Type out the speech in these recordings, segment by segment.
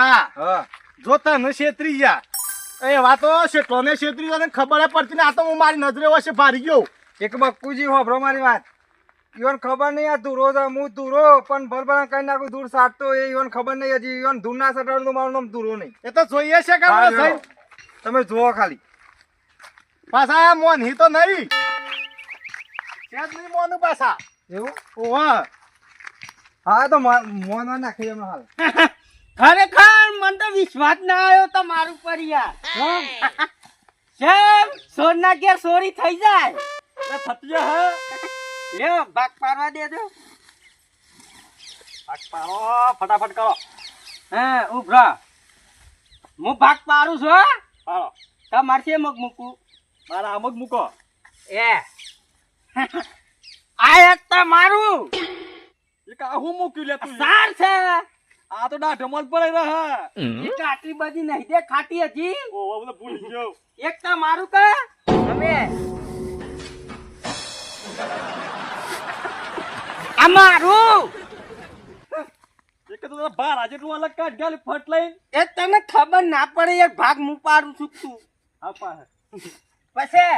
તુરા હા. જો તને છેતરી ગયા. એ વાતો શેઠોને છેતરી ગયા તને ખબર પડતી ને આ તો હું મારી નજરે વચ્ચે ભારી ગયો. એક બક્કુજી હોભરો મારી વાત. ઈવન ખબર નહીં આ ધૂરો છે હું ધૂરો પણ ભરભરા કઈ નાખું દૂર સાટતો એ ઈવન ખબર નહીં હજી. ઈવન દૂર ના સટાડું તો મારું નામ ધૂરો નહીં. એ તો જોઈએ છે કે આપણે. તમે જુઓ ખાલી. પાછા મોન હી તો નહીં. છે નહીં મોનું પાછા. એવું? ઓવા હા તો મોન નાખી એમ હાલ. ખરેખર મને તો વિશ્વાસ ના આવ્યો તમારું પર યાર. કેમ સોરના કે ચોરી થઈ જાય. થતી હે. લ્યો ભાગ પાડવા દેજો. ફટાફટ કરો. હે ઉભરા. હું ભાગ પાડું છું હો. પાડો. તમારે છે મગ મૂકું મારા અમુક મૂકો. એ. આ એક તમારું એ કા હું મૂકી લે તું? સાર છે. આ તો ડાઢો મલ પડે રહે એ આટલી બધી નહીં દે ખાટી હજી. ઓ બધું ભૂલી ગયો. એક તમારું કે? તમે? આ મારું? એક તો બાર આજે તું અલગ કાઢ ગાલ ફટ લઈ એ તને ખબર ના પડે એક ભાગ હું પાડું છું તું. હા પા પછી?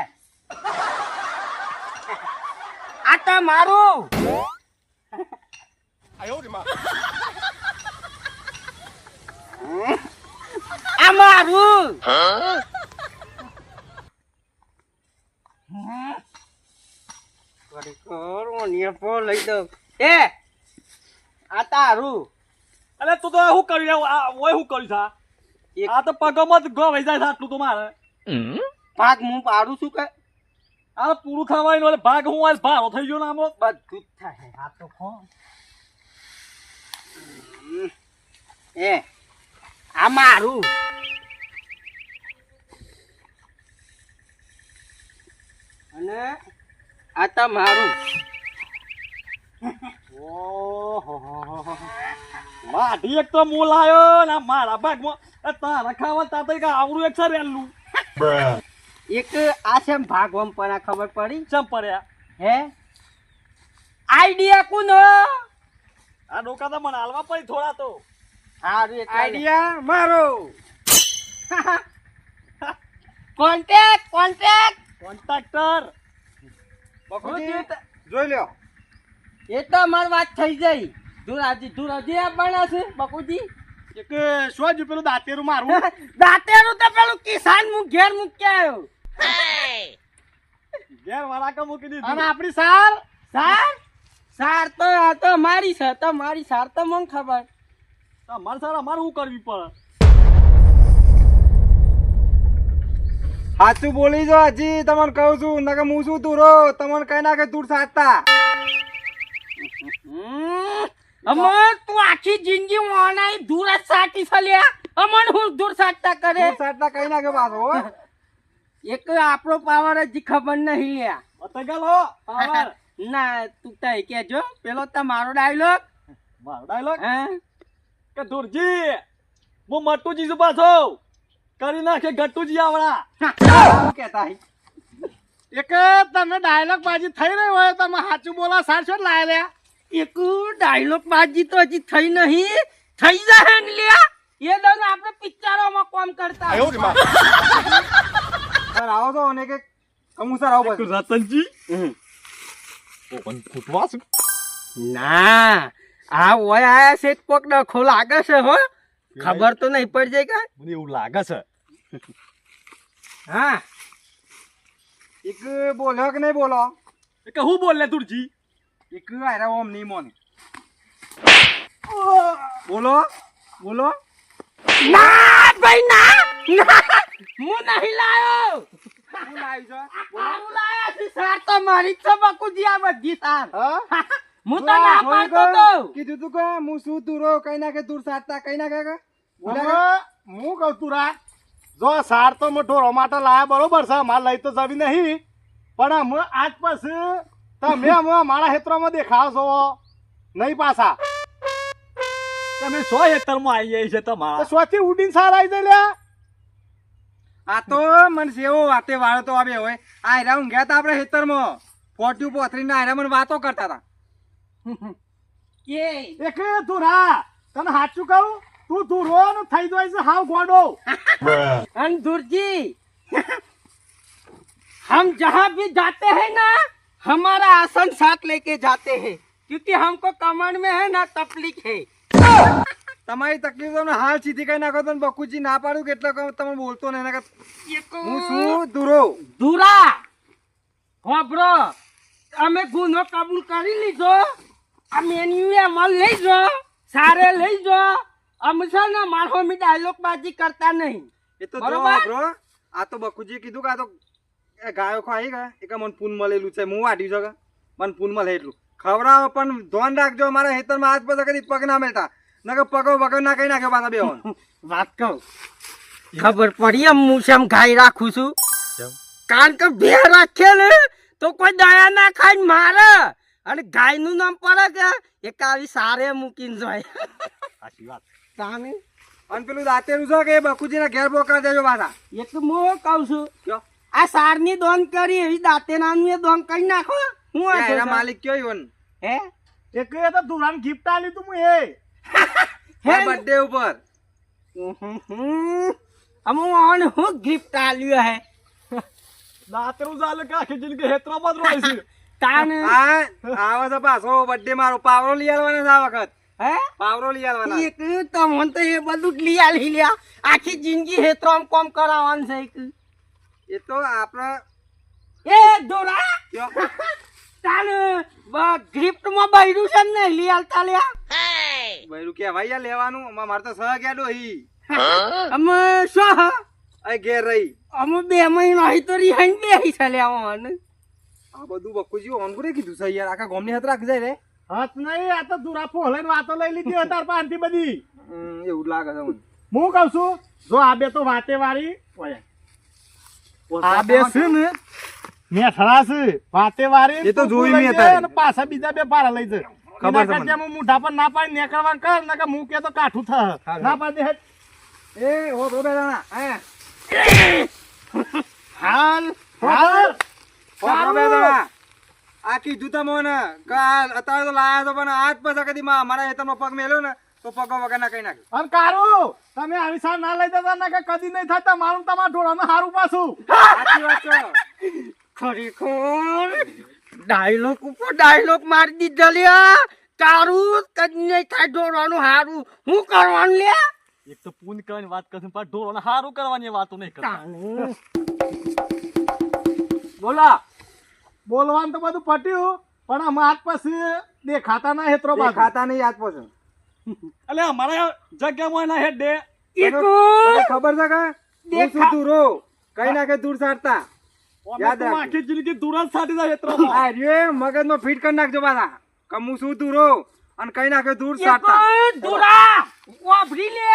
આ તા મારું. આયો રે ખરેખર ઓનિય પો લઈ દઉં એ આ તારું. અરે તું તો શું કરી રહ્યો? આ ઓય શું કર્યું છે? એક આ તો પગમાં જ ગો વહી જાય આટલું તો મારે. ભાગ હું પાડું છું કે? આ પૂરું ખાવાનું એટલે ભાગ હું આજ ભારો થઈ ગયો ને આમ? બધું જ થાય આ તો ખો એ આ મારું અને આ તમારું. માઢી એક તો મૂળ આવ્યો ને મારા ભાગમાં. તારા ખાવા તાતા કે આવડું એક છે રેલું એક આ છે ભાગવમ પણ ખબર પડી? ચમ પડ્યા? હે? આઈડિયા કોનો? આ ડોકા તો મને હાલવા પડી થોડા તો. આઈડિયા મારો. Contact contact. કોન્ટ્રાક્ટર. જોઈ લ્યો. એ તો માર વાત થઈ જાય ધુરાજી ધુરાજી આપવાના છે બકુજી? એક શું જ પેલું દાંતેરું મારું દાંતેરું તો પેલું કિસાન મુક ઘેર મૂકી આવ્યો. ઘેર વાળા કા મૂકી અને દીધું આપણી સાર સાર? સાર તો આ તો મારી છે તો મારી સાર તો મને ખબર. અમારે સારા અમારે શું કરવી પડે સાચું બોલી જો હજી તમને કહું છું નકે હું શું રો તમને કઈ નાખે દૂર અમર તું આખી જિંદગી ઓનાઈ દૂર જ સાટી ફલ્યા અમન હું દૂર સાટતા કરે? સાટતા કઈ નાખે પાછો હો. એક આપણો પાવર જ ખબર નહીં લ્યા. અતે ગયો પાવર. ના તું તઈ કેજો પેલો તમારો ડાયલોગ. મારો ડાયલોગ? હે? કે ધુરજી હું મટુજી છું પાછો. કરી નાખે ગટ્ટુજી આવડા. કેતા? એક તમે ડાયલોગ બાજી થઈ રહ્યો હોય તમે સાચું બોલા સાચો જ લાય લ્યા એક ડાયલોગ બાજી તો હજી થઈ નહીં. થઈ જાય ને લ્યા. એ દર આપણે પિક્ચરોમાં કામ કરતા. સર આવો તો અને કે કમુ સર આવો પછી. રતનજી? ના આ ઓય આયા છે કોક ડખો લાગે છે હો? ખબર તો નહીં પડી જાય કે? મને એવું લાગે છે. હા. એક બોલ્યો કે નહીં બોલો? એક કે હું બોલે તુરજી એક આયરા ઓમ નહીં મોને. બોલો બોલો. ના ભાઈ ના હું નહીં લાયો. શું લાવ્યું છે? હું લાયા છે સાર તો મારી જ છે બકુજી આ બધી સાર હા? હું તો ના પાડતો તો. કીધું તું કે હું શું તુરો કઈ નાખે દૂર સાટતા કઈ નાખે કે? હું કહું તું રા જો સાર તો મેં ઢોરો માટે લાયા બરોબર છે માર લઈ તો જવી નહીં. પણ અમે આજ પછી તમે અમે મારા હેતરોમાં દેખાવ છો. નહીં પાછા. તમે સો હેતરમાં આવી જાય છે તમારા. સોથી ઉડીને સાર આવી જાય લ્યા આ તો મને એવો વાતે વાળો તો આવે હોય. આ હેરા ઊંઘ્યા તા આપણે ખેતરમાં પોટ્યું પોથરીને આયરા મને વાતો કરતા હતા કે એક તું રા તને સાચું કહું તું તું રોવાનું થઈ જાય છે હાવ ગોડો अंधुर जी हम जहाँ भी जाते हैं ना हमारा आसन साथ लेके जाते हैं क्योंकि हमको कमर में है ना तकलीफ है તમારી તકલીફ તમને હાલ સીધી કઈ નાખો તો બકુજી ના પાડું કે એટલે કહું તમે બોલતો ને એના કરતા હું શું દૂરો દુરા હોબરો અમે ગુનો કબૂલ કરી લીધો આ મેન્યુ અમાર લઈ જો સારે લઈ જો. અમે છે ને મારો મી ડાયલોગ બાજી કરતા નહીં. એ તો બરોબર? આ તો બકુજી કીધું કે આ તો એ ગાયો ખાઈ ગયા. એ કે મને પૂન મળેલું છે હું છે કે? મને પૂન મળે એટલું. ખવડાવો પણ ધ્યાન રાખજો મારા હેતરમાં હાથ પગ કદી પગ ના મેળતા. નકર પગો વગર ના કઈ નાખ્યો પાછા બે વાત કહું. ખબર પડી એમ હું શેમ ગાય રાખું છું? કારણ કે બે રાખે ને તો કોઈ દયા ના ખાઈ મારે. અને ગાયનું નામ પડે કે એક આવી સારે મૂકીને જાય. સાચી વાત. તાને અને પેલું દાંતેરું છે કે એ બકુજીના ઘેર બોકા દેજો પાછા? એક તો હું કહું છું? કયો? આ સારની દોન કરી એવી દાંતેનાનું નાનું દોન કરી નાખો. હું એના માલિક કયો ઈવન? હે? એક એ તો તુરાન ગિફ્ટ આલી તું હું એ. હે? બર્થડે ઉપર. અમુ ઓન હું ગિફ્ટ આલ્યો હે? દાતરું ચાલે કાખી જિંદગી હેતરામાં જ છે. તાને? આ આવે છે પાછો બર્થડે મારો પાવરો લઈ આવવાનો છે આ વખત. હે? પાવરો લઈ આવવાના એક તો મને તો એ બધું જ લઈ આલી લ્યા. આખી જિંદગી હેતરામ કોમ કરાવવાનું છે એક. એ તો આપણે એ દોરા કયો? તાને ગિફ્ટમાં બૈરું છે ને લઈ આલતા લ્યા. બૈરું કે ભાઈ લેવાનું. અમાર મારે તો સહ ગેડો હી. અમે શું આ ઘેર રહી. અમે બે મહિના હી તો રિહાઈન બેહી છે લ્યા મને આ બધું બકુજી ઓન કરે કીધું છે યાર આખા ગામની હાથ રાખી જાય રે. હાથ નહીં આ તો તુરા ફોલાઈને વાતો લઈ લીધી હોય તાર પાસેથી બધી. એવું લાગે છે મને. હું કહું છું જો આ બે તો વાતે વાળી. આ બે છે ને મેઠડા છે વાતે વાળી એ તો જોઈ મેં અને પાછા બીજા બે પારા લઈ જાય. ખબર છે મને. મોઢા પર ના પાડી નીકળવા કર નકર હું કે તો કાઠું થા. ના પાડી હે એ હો બરો હે હાલ. હાલ. આ કીધું તમને ને અત્યારે તો લાયા તો પણ આજ પછી કદી મારા હેતરમાં પગ મેલ્યો ને તો પગો વગર ના કઈ નાખ્યો. અને કારું તમે આવી સાર ના લઈ જતા ના કે કદી નહીં થતા મારું તમારા ઢોળામાં હારું પાછું. સાચી વાત છે. ખરેખર ડાયલોગ ઉપર ડાયલોગ મારી દીધો લ્યા. તારું કદી નહીં થાય ઢોળવાનું હારું. હું કરવાનું લ્યા? એક તો પૂન કરવાની વાત કરશે પણ ઢોળવાનું હારું કરવાની વાતો નહીં કરતા. બોલો. બોલવાનું તો બધું પટ્યું પણ અમે આજ પછી દેખાતા ના હેતરો બાજુ. ખાતા નહીં આજ પછી. એટલે અમારા જગ્યામાં ના હેડ દે. ખબર છે કે શું દેખા- દૂરો કઈ નાખે દૂર સારતા યાદ આખી જિંદગી દૂર જ સાટી જાય હેતરામાં. અરે મગજ નો ફીટ કરી નાખજો પાછા. કે હું શું દૂરો અને કઈ નાખે દૂર સારતા દૂરા વાપરી લે!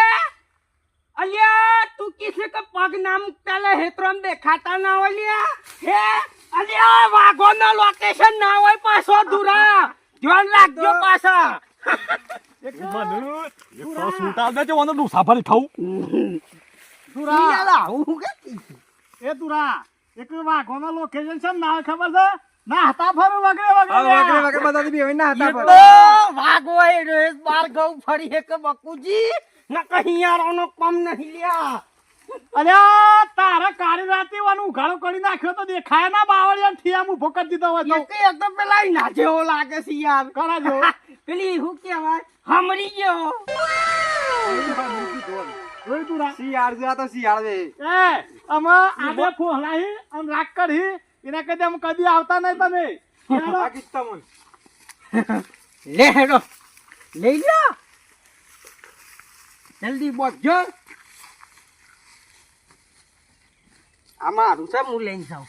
અલ્યા તું કિસે કે પગ નામ પેલે હેત્રમ દેખાતા ના હોય લ્યા? હે આ વાઘો ના લોકેશન ના હોય પાછો દુરા ધ્યાન રાખજો પાછા. વાઘો બાર ગૌ ફરી એક બકુજી. ના કહી યાર પમ નહીં લ્યા. અલ્યા તારા કાળી રાતે વાનું ઉઘાડો કરી નાખ્યો તો દેખાય ના બાવળિયા ઠિયામ ઊભો કરી દીધો હોય તો. એક એક તો પેલા ના જેવો લાગે છે યાર. કરા જો પેલી શું કહેવાય? હમરી ગયો ઓય તુરા શિયાળ છે તો શિયાળ છે. એ અમે આને ફોહલાહી અને રાગ કરી એના કદી અમે કદી આવતા નહીં તમે. આ કિસ્સા મન. લે હેડો. લઈ લ્યો. જલ્દી બોજો આ મારું છે હું લઈને જાઉં